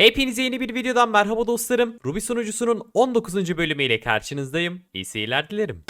Hepinize yeni bir videodan merhaba dostlarım. Ruby sunucusunun 19. bölümüyle karşınızdayım. İyi seyirler dilerim.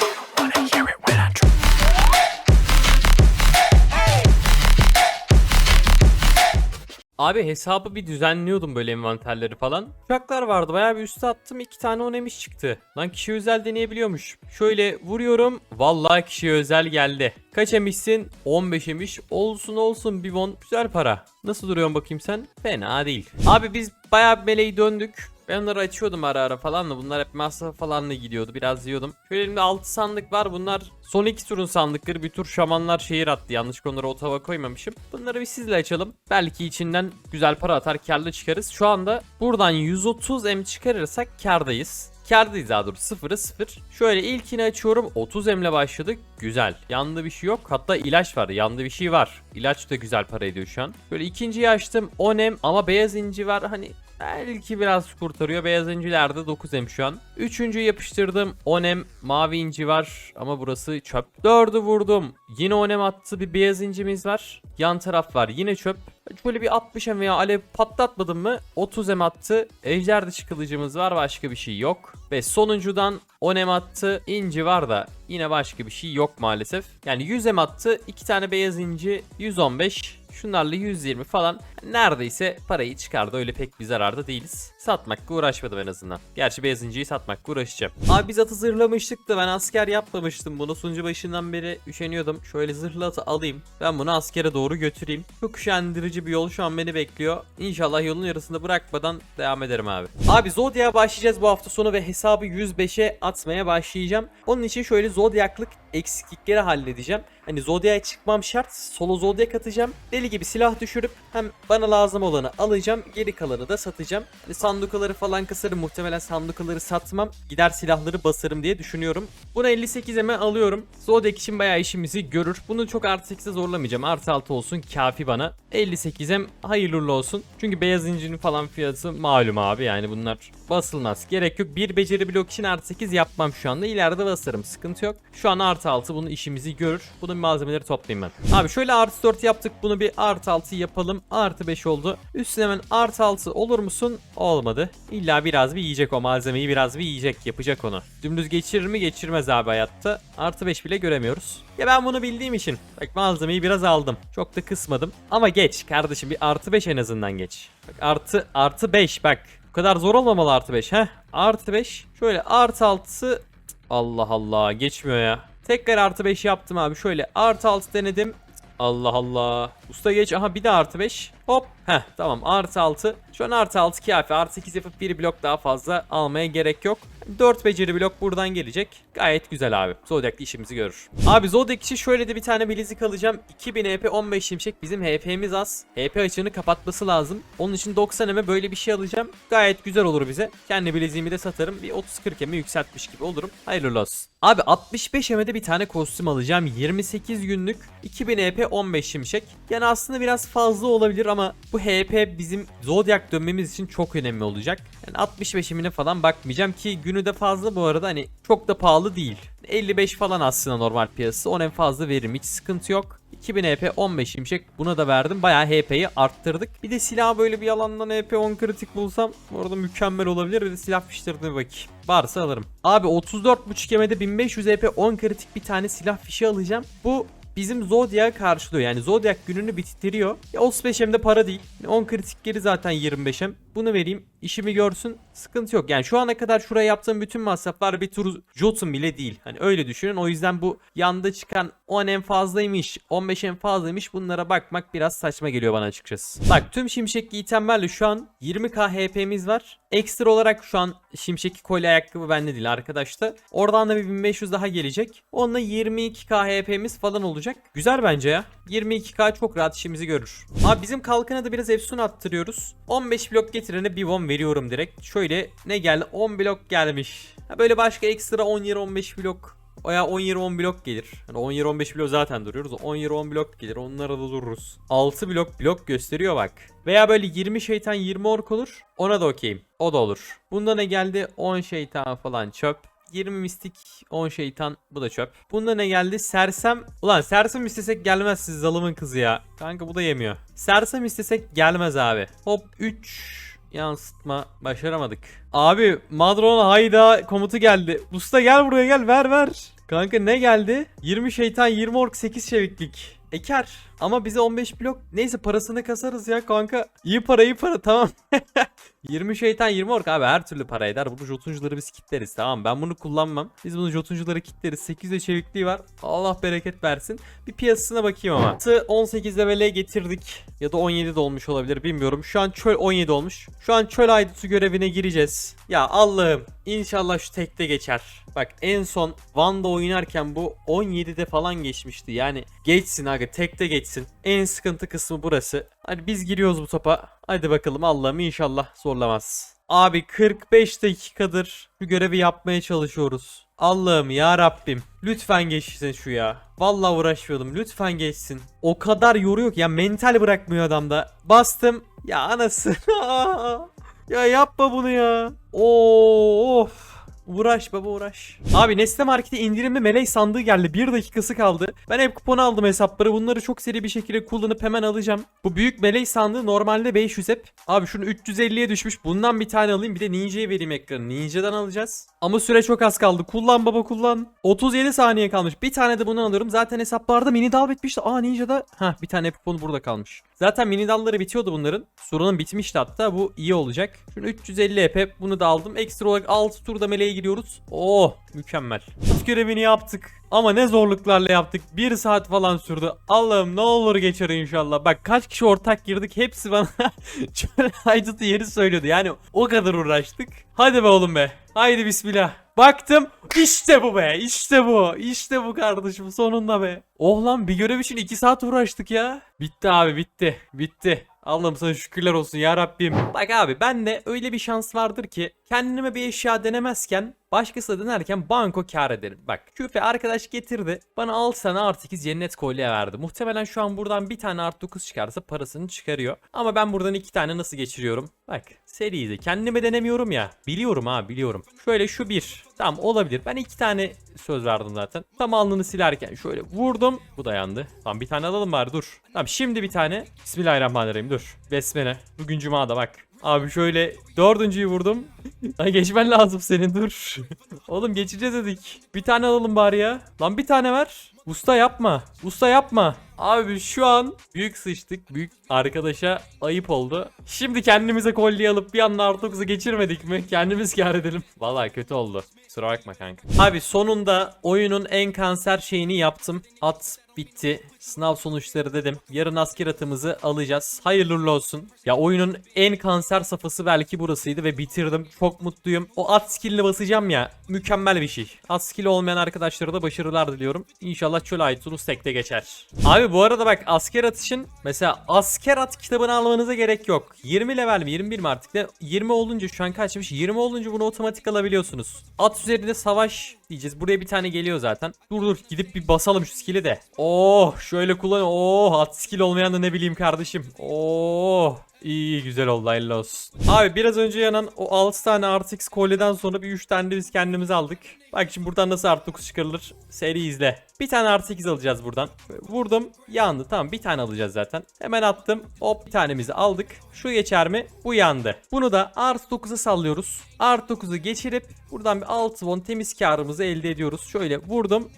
Abi hesabı bir düzenliyordum böyle envanterleri falan. Uçaklar vardı bayağı bir üste attım iki tane onemiş çıktı. Lan kişi özel deneyebiliyormuş. Şöyle vuruyorum. Vallahi kişi özel geldi. Kaç emişsin? 15 emiş. Olsun olsun bir won. Güzel para. Nasıl duruyorsun bakayım sen? Fena değil. Abi biz bayağı bir meleği döndük. Ben onları açıyordum ara ara falan da bunlar hep masraf falan da gidiyordu biraz yiyordum. Şöyle elimde 6 sandık var bunlar son iki turun sandıkları bir tur şamanlar şehir attı yanlış onları o tava koymamışım. Bunları bir sizle açalım. Belki içinden güzel para atar karlı çıkarız. Şu anda buradan 130 M çıkarırsak kardayız. Kardayız daha doğrusu sıfırı sıfır. Şöyle ilkini açıyorum 30 emle başladık. Güzel. Yanında bir şey yok. Hatta ilaç var. Yanında bir şey var. İlaç da güzel para ediyor şu an. Böyle ikinciyi açtım 10 em ama beyaz inci var. Hani belki biraz kurtarıyor. Beyaz incilerde 9 em şu an. Üçüncüyü yapıştırdım 10 em mavi inci var ama burası çöp. Dördü vurdum. Yine 10 em attı bir beyaz incimiz var. Yan taraf var yine çöp. Şöyle bir 60 em veya alev patlatmadım mı 30 em attı. Ejder dışı kılıcımız var başka bir şey yok. Ve sonuncudan 10 em attı. İnci var da yine başka bir şey yok maalesef. Yani 100 em attı. 2 tane beyaz inci 115. Şunlarla 120 falan. Neredeyse parayı çıkardı. Öyle pek bir zararda değiliz. Satmakla uğraşmadım en azından. Gerçi beyaz inciyi satmakla uğraşacağım. Abi biz atı zırhlamıştık da ben asker yapmamıştım. Bunu sunucu başından beri üşeniyordum. Şöyle zırhlı atı alayım. Ben bunu askere doğru götüreyim. Çok üşendirici bir yol şu an beni bekliyor. İnşallah yolun yarısında bırakmadan devam ederim abi. Abi Zodiac'a başlayacağız bu hafta sonu ve hesabı 105'e atmaya başlayacağım. Onun için şöyle Zodiac'lık eksiklikleri halledeceğim. Hani Zodiac'a çıkmam şart. Solo Zodiac atacağım. Deli gibi silah düşürüp hem bana lazım olanı alacağım. Geri kalanı da satacağım. Hani sandukaları falan kısarım. Muhtemelen sandukaları satmam. Gider silahları basarım diye düşünüyorum. Bunu 58 eme alıyorum. Zodiac için bayağı işimizi görür. Bunu çok artı 8'e zorlamayacağım. Artı 6 olsun kafi bana. 58 em hayırlı olsun. Çünkü beyaz incinin falan fiyatı malum abi. Yani bunlar basılmaz. Gerek yok. Bir beceri blok için artı 8 yapmam şu anda. İleride basarım. Sıkıntı yok. Şu an artı 6 bunun işimizi görür. Bunun malzemeleri toplayayım ben. Abi şöyle artı 4 yaptık. Bunu bir artı 6 yapalım. Artı 5 oldu. Üstüne hemen artı 6 olur musun? Olmadı. İlla biraz bir yiyecek o malzemeyi. Biraz bir yiyecek. Yapacak onu. Dümdüz geçirir mi? Geçirmez abi hayatta. Artı 5 bile göremiyoruz. Ya ben bunu bildiğim için. Bak malzemeyi biraz aldım. Çok da kısmadım. Ama geç kardeşim. Bir artı 5 en azından geç. Bak artı artı 5 bak. Bu kadar zor olmamalı artı 5 heh. Artı 5. Şöyle artı 6. Allah Allah geçmiyor ya. Tekrar artı 5 yaptım abi. Şöyle artı 6 denedim. Allah Allah. Usta geç. Aha bir de artı 5. Hop. Heh tamam artı 6. Şu an artı 6 kafi. Artı 8 yapıp bir blok daha fazla almaya gerek yok. 4 beceri blok buradan gelecek. Gayet güzel abi. Zodiac'lı işimizi görür. Abi Zodiac için şöyle de bir tane bilezik alacağım. 2000 HP 15 şimşek. Bizim HP'miz az. HP açığını kapatması lazım. Onun için 90 eme böyle bir şey alacağım. Gayet güzel olur bize. Kendi bileziğimi de satarım. Bir 30-40 eme yükseltmiş gibi olurum. Hayırlı olsun. Abi 65 emede bir tane kostüm alacağım. 28 günlük 2000 HP 15 şimşek. Yani aslında biraz fazla olabilir ama bu HP bizim Zodiac dönmemiz için çok önemli olacak. Yani 65 emine falan bakmayacağım ki günü de fazla bu arada hani çok da pahalı değil. 55 falan aslında normal piyasası. On en fazla veririm hiç sıkıntı yok. 2000 HP 15 şimşek buna da verdim. Bayağı HP'yi arttırdık. Bir de silah böyle bir yalandan HP 10 kritik bulsam orada mükemmel olabilir. Bir de silah fiştirdiğine bakayım. Varsa alırım. Abi 34.5 yemede 1500 HP 10 kritik bir tane silah fişi alacağım. Bu bizim Zodiac'ı karşılıyor. Yani Zodiac gününü bitiriyor. Ya 35 hem de para değil. 10 kritik geri zaten 25 hem. Bunu vereyim. işimi görsün. Sıkıntı yok. Yani şu ana kadar şuraya yaptığım bütün masraflar bir tur Jotun bile değil. Hani öyle düşünün. O yüzden bu yanda çıkan 10 en fazlaymış, 15 en fazlaymış bunlara bakmak biraz saçma geliyor bana açıkçası. Bak tüm şimşekli itemlerle şu an 20k HP'miz var. Ekstra olarak şu an şimşekli kolye ayakkabı bende değil arkadaşlar. Oradan da bir 1500 daha gelecek. Onunla 22k HP'miz falan olacak. Güzel bence ya. 22k çok rahat işimizi görür. Abi bizim kalkana da biraz efsun attırıyoruz. 15 blok getirene bir won veriyorum direkt. Şöyle ne geldi? 10 blok gelmiş. Ha böyle başka ekstra 10 yer 15 blok o ya 10 yer 10 blok gelir. Yani 10 yer 15 blok zaten duruyoruz. 10 yer 10 blok gelir. Onlara da dururuz. 6 blok blok gösteriyor bak. Veya böyle 20 şeytan 20 ork olur. Ona da okeyim. O da olur. Bunda ne geldi? 10 şeytan falan çöp. 20 mistik 10 şeytan bu da çöp. Bunda ne geldi? Sersem. Ulan sersem istesek gelmez siz zalımın kızı ya. Kanka bu da yemiyor. Sersem istesek gelmez abi. Hop 3 yansıtma başaramadık. Abi Madron hayda komutu geldi. Usta gel buraya gel ver ver. Kanka ne geldi? 20 şeytan 20 ork 8 çeviklik. Eker. Ama bize 15 blok. Neyse parasını kasarız ya kanka. İyi para iyi para tamam. 20 şeytan 20 ork abi her türlü para eder. Bunu jotuncuları biz kitleriz tamam Ben bunu kullanmam. Biz bunu jotuncuları kitleriz. 8 de çevikliği var. Allah bereket versin. Bir piyasasına bakayım ama. Tı 18 levele getirdik. Ya da 17 de olmuş olabilir bilmiyorum. Şu an çöl 17 olmuş. Şu an çöl aydısı görevine gireceğiz. Ya Allah'ım inşallah şu tekte geçer. Bak en son Van'da oynarken bu 17'de falan geçmişti. Yani geçsin aga tekte geçsin. En sıkıntı kısmı burası. Hadi biz giriyoruz bu topa. Hadi bakalım Allah'ım inşallah zorlamaz. Abi 45 dakikadır şu görevi yapmaya çalışıyoruz. Allah'ım ya Rabbim. Lütfen geçsin şu ya. Vallahi uğraşıyordum. Lütfen geçsin. O kadar yoruyor ki ya mental bırakmıyor adamda. Bastım. Ya anası. ya yapma bunu ya. Oo, of. Uğraş baba uğraş. Abi Nesne Market'e indirimli melek sandığı geldi. Bir dakikası kaldı. Ben hep kupon aldım hesapları. Bunları çok seri bir şekilde kullanıp hemen alacağım. Bu büyük melek sandığı normalde 500 hep. Abi şunu 350'ye düşmüş. Bundan bir tane alayım. Bir de Ninja'ya vereyim ekranı. Ninja'dan alacağız. Ama süre çok az kaldı. Kullan baba kullan. 37 saniye kalmış. Bir tane de bunu alıyorum. Zaten hesaplarda mini dal bitmişti. Aa Ninja'da. Ha bir tane kupon burada kalmış. Zaten mini dalları bitiyordu bunların. Sorunun bitmişti hatta. Bu iyi olacak. Şunu 350 ep bunu da aldım. Ekstra olarak 6 turda meleğe giriyoruz. Oh mükemmel. Üst görevini yaptık. Ama ne zorluklarla yaptık. 1 saat falan sürdü. Allah'ım ne olur geçer inşallah. Bak kaç kişi ortak girdik. Hepsi bana şöyle haydutu yeri söylüyordu. Yani o kadar uğraştık. Hadi be oğlum be. Haydi bismillah. Baktım işte bu be işte bu işte bu kardeşim sonunda be. Oh lan bir görev için 2 saat uğraştık ya. Bitti abi bitti bitti. Allah'ım sana şükürler olsun ya Rabbim. Bak abi ben de öyle bir şans vardır ki kendime bir eşya denemezken başkası denerken banko kar ederim. Bak küpe arkadaş getirdi bana 6 tane artı 8 cennet kolye verdi. Muhtemelen şu an buradan bir tane artı 9 çıkarsa parasını çıkarıyor. Ama ben buradan 2 tane nasıl geçiriyorum? Bak seriydi kendime denemiyorum ya. Biliyorum ha biliyorum. Şöyle şu bir. Tamam olabilir. Ben iki tane söz verdim zaten. Tam alnını silerken şöyle vurdum. Bu da yandı. Tamam bir tane alalım bari dur. Tamam şimdi bir tane. Bismillahirrahmanirrahim dur. Besmele. Bugün cumada bak. Abi şöyle dördüncüyü vurdum. Ay geçmen lazım senin dur. Oğlum geçeceğiz dedik. Bir tane alalım bari ya. Lan bir tane ver. Usta yapma. Usta yapma. Abi şu an büyük sıçtık. Büyük arkadaşa ayıp oldu. Şimdi kendimize kolye alıp bir anda artı 9'u geçirmedik mi? Kendimiz kar edelim. Vallahi kötü oldu. Kusura bakma kanka. Abi sonunda oyunun en kanser şeyini yaptım. At bitti. Sınav sonuçları dedim. Yarın asker atımızı alacağız. Hayırlı uğurlu olsun. Ya oyunun en kanser safhası belki burasıydı ve bitirdim. Çok mutluyum. O at skill'ini basacağım ya. Mükemmel bir şey. At skill olmayan arkadaşlara da başarılar diliyorum. İnşallah çöl Aytunus tekte geçer. Abi bu arada bak asker atışın mesela asker at kitabını almanıza gerek yok. 20 level mi 21 mi artık ne? 20 olunca şu an kaçmış? 20 olunca bunu otomatik alabiliyorsunuz. At üzerinde savaş diyeceğiz. Buraya bir tane geliyor zaten. Dur dur gidip bir basalım şu skill'i de. Oh şöyle kullan. Oh at skill olmayan da ne bileyim kardeşim. Oh İyi güzel oldu hayırlı olsun. Abi biraz önce yanan o 6 tane artı X kolyeden sonra bir 3 tane de biz kendimize aldık. Bak şimdi buradan nasıl artı 9 çıkarılır. Seri izle. Bir tane artı 8 alacağız buradan. Vurdum yandı tamam bir tane alacağız zaten. Hemen attım hop bir tanemizi aldık. Şu geçer mi? Bu yandı. Bunu da artı 9'a sallıyoruz. Artı 9'u geçirip buradan bir 6 won temiz karımızı elde ediyoruz. Şöyle vurdum.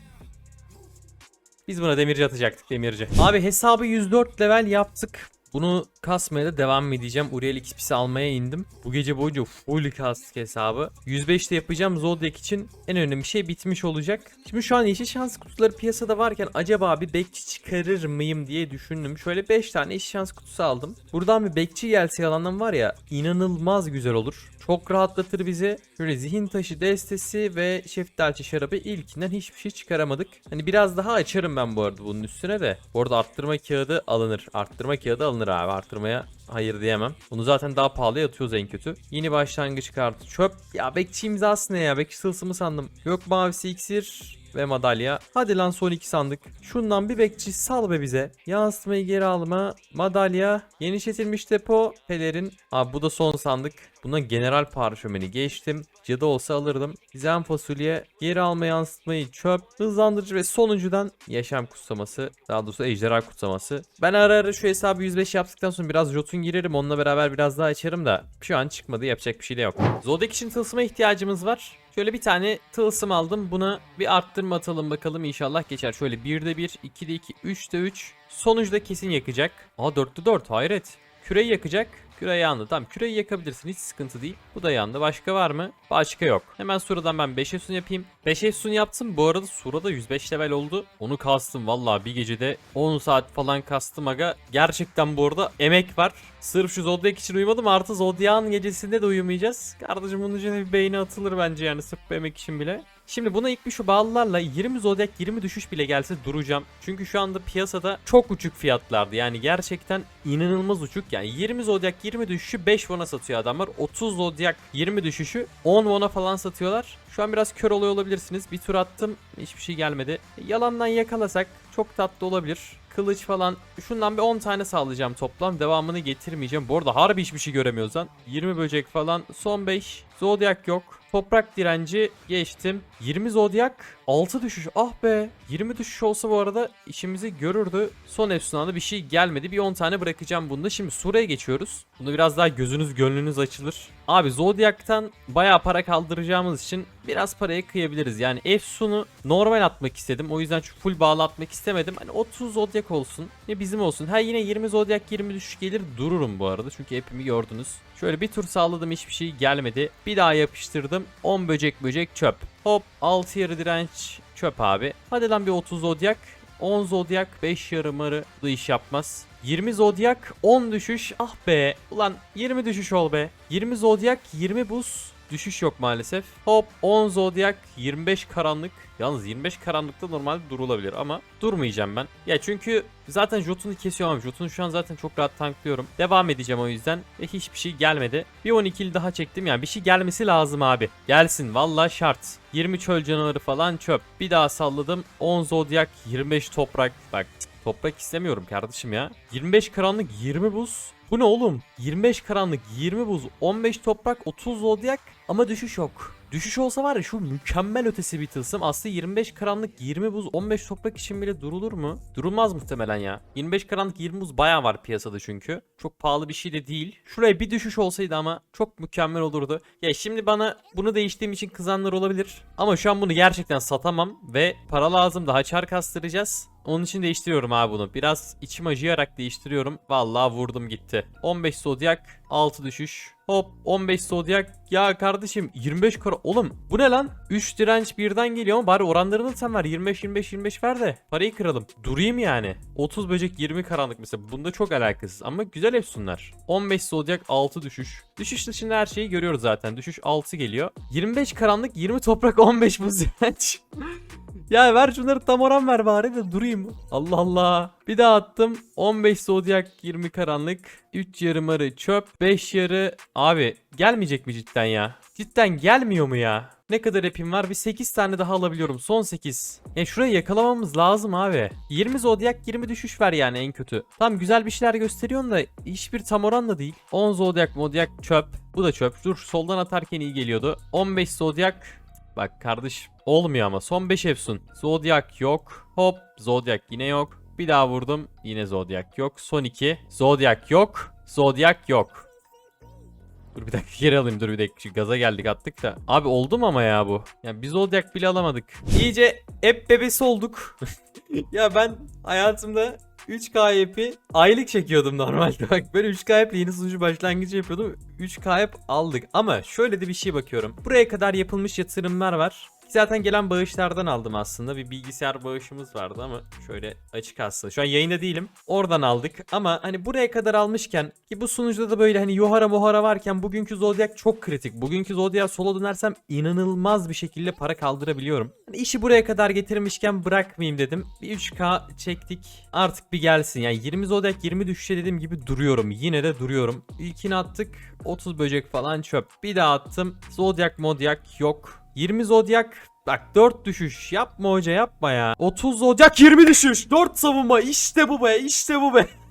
Biz buna demirci atacaktık demirci. Abi hesabı 104 level yaptık. Bunu kasmaya da devam edeceğim. Uriel XP'si almaya indim. Bu gece boyunca full kastık hesabı. 105'te yapacağım Zodiac için en önemli şey bitmiş olacak. Şimdi şu an yeşil şans kutuları piyasada varken acaba bir bekçi çıkarır mıyım diye düşündüm. Şöyle 5 tane yeşil şans kutusu aldım. Buradan bir bekçi gelse yalandan var ya inanılmaz güzel olur. Çok rahatlatır bizi. Şöyle zihin taşı destesi ve şeftali şarabı ilkinden hiçbir şey çıkaramadık. Hani biraz daha açarım ben bu arada bunun üstüne de. Bu arada arttırma kağıdı alınır. Arttırma kağıdı alınır abi. Arttırmaya hayır diyemem. Bunu zaten daha pahalıya atıyoruz en kötü. Yeni başlangıç kartı çöp. Ya bekçi imzası ne ya? Bekçi tılsımı sandım. Yok mavisi iksir. ve madalya. Hadi lan son iki sandık. Şundan bir bekçi sal be bize. Yansıtmayı geri alma. Madalya. Genişletilmiş depo. Pelerin. Abi bu da son sandık. Buna general parşömeni geçtim. Cadı olsa alırdım. Gizem fasulye. Geri alma yansıtmayı çöp. Hızlandırıcı ve sonuncudan yaşam kutsaması. Daha doğrusu ejderha kutsaması. Ben ara ara şu hesabı 105 yaptıktan sonra biraz jotun girerim. Onunla beraber biraz daha açarım da. Şu an çıkmadı yapacak bir şey de yok. Zodek için tılsıma ihtiyacımız var. Şöyle bir tane tılsım aldım. Buna bir arttırma atalım bakalım inşallah geçer. Şöyle 1'de 1, 2'de 2, 3'de 3. Sonuçta kesin yakacak. Aa 4'te 4 hayret. Küreyi yakacak. Küre yandı. Tamam küreyi yakabilirsin hiç sıkıntı değil. Bu da yandı. Başka var mı? Başka yok. Hemen Sura'dan ben 5 Efsun yapayım. 5 Efsun yaptım. Bu arada Sura'da 105 level oldu. Onu kastım vallahi bir gecede 10 saat falan kastım aga. Gerçekten bu arada emek var. Sırf şu Zodiac için uyumadım artı Zodiac'ın gecesinde de uyumayacağız. Kardeşim bunun için bir beyni atılır bence yani sırf emek için bile. Şimdi buna ilk bir şu bağlılarla 20 Zodiac 20 düşüş bile gelse duracağım. Çünkü şu anda piyasada çok uçuk fiyatlardı. Yani gerçekten inanılmaz uçuk. Yani 20 Zodiac 20 düşüşü 5 won'a satıyor adamlar. 30 Zodiac 20 düşüşü 10 won'a falan satıyorlar. Şu an biraz kör oluyor olabilirsiniz. Bir tur attım hiçbir şey gelmedi. Yalandan yakalasak çok tatlı olabilir. Kılıç falan. Şundan bir 10 tane sağlayacağım toplam. Devamını getirmeyeceğim. Bu arada harbi hiçbir şey göremiyoruz lan. 20 böcek falan. Son 5. Zodiac yok. Toprak direnci geçtim. 20 Zodiac 6 düşüş. Ah be. 20 düşüş olsa bu arada işimizi görürdü. Son efsunada bir şey gelmedi. Bir 10 tane bırakacağım bunda. Şimdi Sura'ya geçiyoruz. Bunda biraz daha gözünüz gönlünüz açılır. Abi Zodiac'tan bayağı para kaldıracağımız için biraz paraya kıyabiliriz. Yani Efsun'u normal atmak istedim. O yüzden şu full bağlı atmak istemedim. Hani 30 Zodiac olsun. Ne bizim olsun. Ha yine 20 Zodiac 20 düşüş gelir dururum bu arada. Çünkü hepimi gördünüz. Şöyle bir tur sağladım hiçbir şey gelmedi. Bir daha yapıştırdım. 10 böcek böcek çöp. Hop 6 yarı direnç çöp abi. Hadi lan bir 30 Zodiac. 10 Zodiac 5 yarı marı da iş yapmaz. 20 Zodiac 10 düşüş. Ah be. Ulan 20 düşüş ol be. 20 Zodiac 20 buz. Düşüş yok maalesef. Hop 10 Zodiac 25 karanlık. Yalnız 25 karanlıkta normalde durulabilir ama durmayacağım ben. Ya çünkü zaten Jotun'u kesiyorum abi. Jotun'u şu an zaten çok rahat tanklıyorum. Devam edeceğim o yüzden. Ve hiçbir şey gelmedi. Bir 12'li daha çektim yani bir şey gelmesi lazım abi. Gelsin valla şart. 20 çöl canavarı falan çöp. Bir daha salladım. 10 Zodiac 25 toprak. Bak Toprak istemiyorum kardeşim ya. 25 karanlık 20 buz. Bu ne oğlum? 25 karanlık 20 buz 15 toprak 30 zodyak ama düşüş yok. Düşüş olsa var ya şu mükemmel ötesi bir tılsım. Aslında 25 karanlık 20 buz 15 toprak için bile durulur mu? Durulmaz muhtemelen ya. 25 karanlık 20 buz baya var piyasada çünkü. Çok pahalı bir şey de değil. Şuraya bir düşüş olsaydı ama çok mükemmel olurdu. Ya şimdi bana bunu değiştiğim için kızanlar olabilir. Ama şu an bunu gerçekten satamam ve para lazım daha çar kastıracağız. Onun için değiştiriyorum abi bunu. Biraz içim acıyarak değiştiriyorum. Vallahi vurdum gitti. 15 Zodiac 6 düşüş. Hop 15 Zodiac. Ya kardeşim 25 kara. Oğlum bu ne lan? 3 direnç birden geliyor ama bari oranlarını sen ver. 25 25 25 ver de parayı kıralım. Durayım yani. 30 böcek 20 karanlık mesela. Bunda çok alakasız ama güzel efsunlar. 15 Zodiac 6 düşüş. Düşüş dışında her şeyi görüyoruz zaten. Düşüş 6 geliyor. 25 karanlık 20 toprak 15 buz direnç. Ya ver şunları tam oran ver bari de durayım. Allah Allah. Bir daha attım. 15 zodyak 20 karanlık. 3 yarı marı çöp. 5 yarı. Abi gelmeyecek mi cidden ya? Cidden gelmiyor mu ya? Ne kadar epim var? Bir 8 tane daha alabiliyorum. Son 8. Ya şurayı yakalamamız lazım abi. 20 zodyak 20 düşüş ver yani en kötü. Tam güzel bir şeyler gösteriyorsun da hiçbir tam oran da değil. 10 zodyak modyak çöp. Bu da çöp. Dur soldan atarken iyi geliyordu. 15 zodyak Bak kardeş olmuyor ama son 5 efsun. Zodiac yok. Hop Zodiac yine yok. Bir daha vurdum. Yine Zodiac yok. Son 2. Zodiac yok. Zodiac yok. Dur bir dakika geri alayım dur bir dakika. Şu gaza geldik attık da. Abi oldu mu ama ya bu? Ya biz Zodiac bile alamadık. İyice hep bebesi olduk. ya ben hayatımda 3K app'i aylık çekiyordum normalde. Bak böyle 3K app'le yeni sunucu başlangıcı yapıyordum. 3K app aldık. Ama şöyle de bir şey bakıyorum. Buraya kadar yapılmış yatırımlar var. Zaten gelen bağışlardan aldım aslında. Bir bilgisayar bağışımız vardı ama şöyle açık aslında. Şu an yayında değilim. Oradan aldık ama hani buraya kadar almışken ki bu sunucuda da böyle hani Yohara Mohara varken bugünkü Zodiac çok kritik. Bugünkü Zodiac sola dönersem inanılmaz bir şekilde para kaldırabiliyorum. Hani işi buraya kadar getirmişken bırakmayayım dedim. Bir 3K çektik. Artık bir gelsin. Yani 20 Zodiac 20 düşüşe dediğim gibi duruyorum. Yine de duruyorum. İlkini attık. 30 böcek falan çöp. Bir daha attım. Zodiac Modiac yok. 20 Zodiac Bak 4 düşüş yapma hoca yapma ya. 30 zodyak 20 düşüş. 4 savunma işte bu be işte bu be.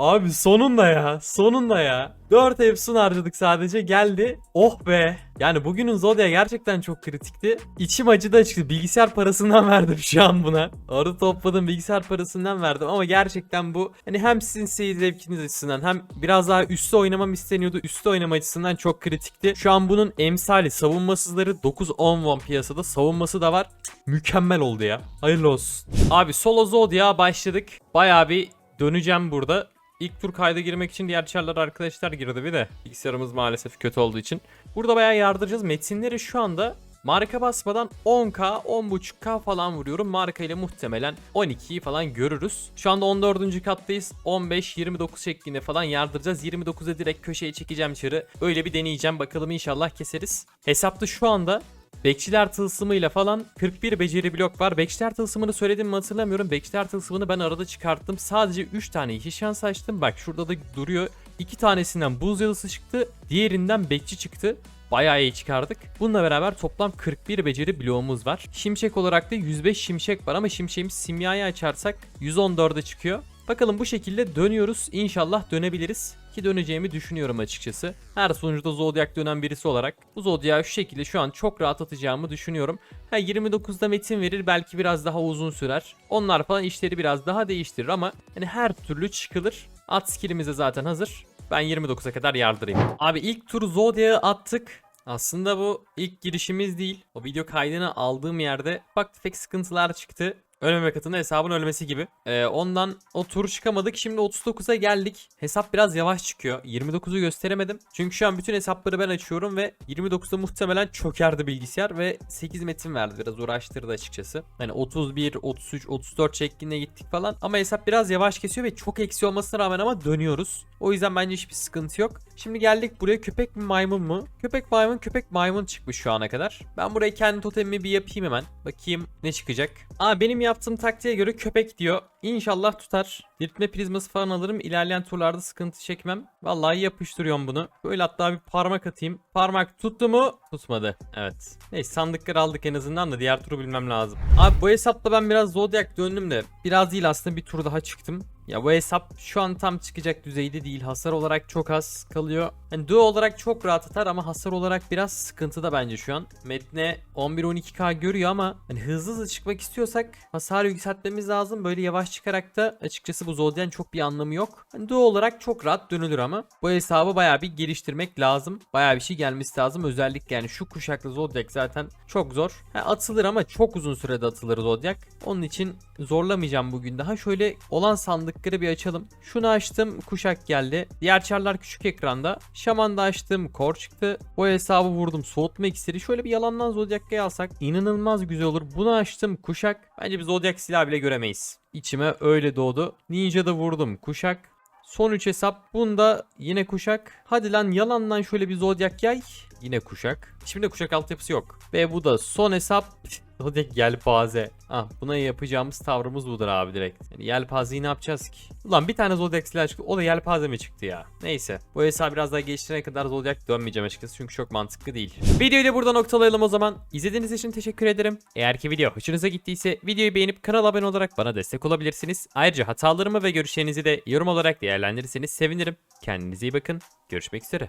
Abi sonunda ya sonunda ya. 4 Epson harcadık sadece geldi. Oh be. Yani bugünün Zodya gerçekten çok kritikti. İçim acıdı açıkçası. Bilgisayar parasından verdim şu an buna. Orada topladım bilgisayar parasından verdim ama gerçekten bu hani hem sizin seyir zevkiniz açısından hem biraz daha üstte oynamam isteniyordu. Üstte oynama açısından çok kritikti. Şu an bunun emsali savunmasızları 9-10 won piyasada. Savunması da var. Mükemmel oldu ya. Hayırlı olsun. Abi solo Zodya başladık. Bayağı bir döneceğim burada. İlk tur kayda girmek için diğer çarlar arkadaşlar girdi bir de. Bilgisayarımız maalesef kötü olduğu için. Burada bayağı yardıracağız. Metinleri şu anda marka basmadan 10k, 10.5k falan vuruyorum. Marka ile muhtemelen 12'yi falan görürüz. Şu anda 14. kattayız. 15-29 şeklinde falan yardıracağız. 29'a direkt köşeye çekeceğim çarı. Öyle bir deneyeceğim. Bakalım inşallah keseriz. Hesapta şu anda Bekçiler tılsımıyla falan 41 beceri blok var. Bekçiler tılsımını söyledim mi hatırlamıyorum. Bekçiler tılsımını ben arada çıkarttım. Sadece 3 tane iki şans açtım. Bak şurada da duruyor. 2 tanesinden buz yalısı çıktı. Diğerinden bekçi çıktı. Bayağı iyi çıkardık. Bununla beraber toplam 41 beceri bloğumuz var. Şimşek olarak da 105 şimşek var ama şimşeğimiz simyayı açarsak 114'e çıkıyor. Bakalım bu şekilde dönüyoruz. İnşallah dönebiliriz. Ki döneceğimi düşünüyorum açıkçası. Her sonuçta Zodiac dönen birisi olarak bu Zodiac'ı şu şekilde şu an çok rahat atacağımı düşünüyorum. Ha 29'da metin verir belki biraz daha uzun sürer. Onlar falan işleri biraz daha değiştirir ama hani her türlü çıkılır. At skillimiz zaten hazır. Ben 29'a kadar yardırayım. Abi ilk tur Zodiac'ı attık. Aslında bu ilk girişimiz değil. O video kaydını aldığım yerde ufak tefek sıkıntılar çıktı. Ölmeme katında hesabın ölmesi gibi. Ee, ondan o tur çıkamadık. Şimdi 39'a geldik. Hesap biraz yavaş çıkıyor. 29'u gösteremedim. Çünkü şu an bütün hesapları ben açıyorum ve 29'da muhtemelen çökerdi bilgisayar ve 8 metin verdi. Biraz uğraştırdı açıkçası. Hani 31, 33, 34 şeklinde gittik falan. Ama hesap biraz yavaş kesiyor ve çok eksi olmasına rağmen ama dönüyoruz. O yüzden bence hiçbir sıkıntı yok. Şimdi geldik buraya köpek mi maymun mu? Köpek maymun köpek maymun çıkmış şu ana kadar. Ben buraya kendi totemimi bir yapayım hemen. Bakayım ne çıkacak. Aa benim yaptığım taktiğe göre köpek diyor. İnşallah tutar. Diriltme prizması falan alırım. İlerleyen turlarda sıkıntı çekmem. Vallahi yapıştırıyorum bunu. Böyle hatta bir parmak atayım. Parmak tuttu mu? Tutmadı. Evet. Neyse sandıkları aldık en azından da diğer turu bilmem lazım. Abi bu hesapta ben biraz Zodiac döndüm de. Biraz değil aslında bir tur daha çıktım. Ya bu hesap şu an tam çıkacak düzeyde değil. Hasar olarak çok az kalıyor. Hani duo olarak çok rahat atar ama hasar olarak biraz sıkıntıda bence şu an. Metne 11-12k görüyor ama hani hızlı hızlı çıkmak istiyorsak hasar yükseltmemiz lazım. Böyle yavaş çıkarak da açıkçası bu Zodiac'ın çok bir anlamı yok. Hani duo olarak çok rahat dönülür ama bu hesabı bayağı bir geliştirmek lazım. Bayağı bir şey gelmesi lazım. Özellikle yani şu kuşaklı Zodiac zaten çok zor. Ha, atılır ama çok uzun sürede atılır Zodiac. Onun için zorlamayacağım bugün daha. Şöyle olan sandıkları bir açalım. Şunu açtım kuşak geldi. Diğer çarlar küçük ekranda. Şaman'da açtım kor çıktı. Bu hesabı vurdum soğutma iksiri. Şöyle bir yalandan Zodiac'ı alsak inanılmaz güzel olur. Bunu açtım kuşak. Bence biz Zodiac silah bile göremeyiz. İçime öyle doğdu. Ninja'da vurdum kuşak. Son 3 hesap. Bunda yine kuşak. Hadi lan yalandan şöyle bir Zodiac yay. Yine kuşak. Şimdi kuşak altyapısı yok. Ve bu da son hesap. Zodiac yelpaze. Ah buna yapacağımız tavrımız budur abi direkt. Yani yelpazeyi ne yapacağız ki? Ulan bir tane Zodiac silah çıktı. O da yelpaze mi çıktı ya? Neyse. Bu hesabı biraz daha geliştirene kadar Zodiac dönmeyeceğim açıkçası. Çünkü çok mantıklı değil. Videoyu da burada noktalayalım o zaman. İzlediğiniz için teşekkür ederim. Eğer ki video hoşunuza gittiyse videoyu beğenip kanala abone olarak bana destek olabilirsiniz. Ayrıca hatalarımı ve görüşlerinizi de yorum olarak değerlendirirseniz sevinirim. Kendinize iyi bakın. Görüşmek üzere.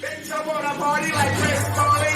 Bitch, I'm on a party like Chris Farley.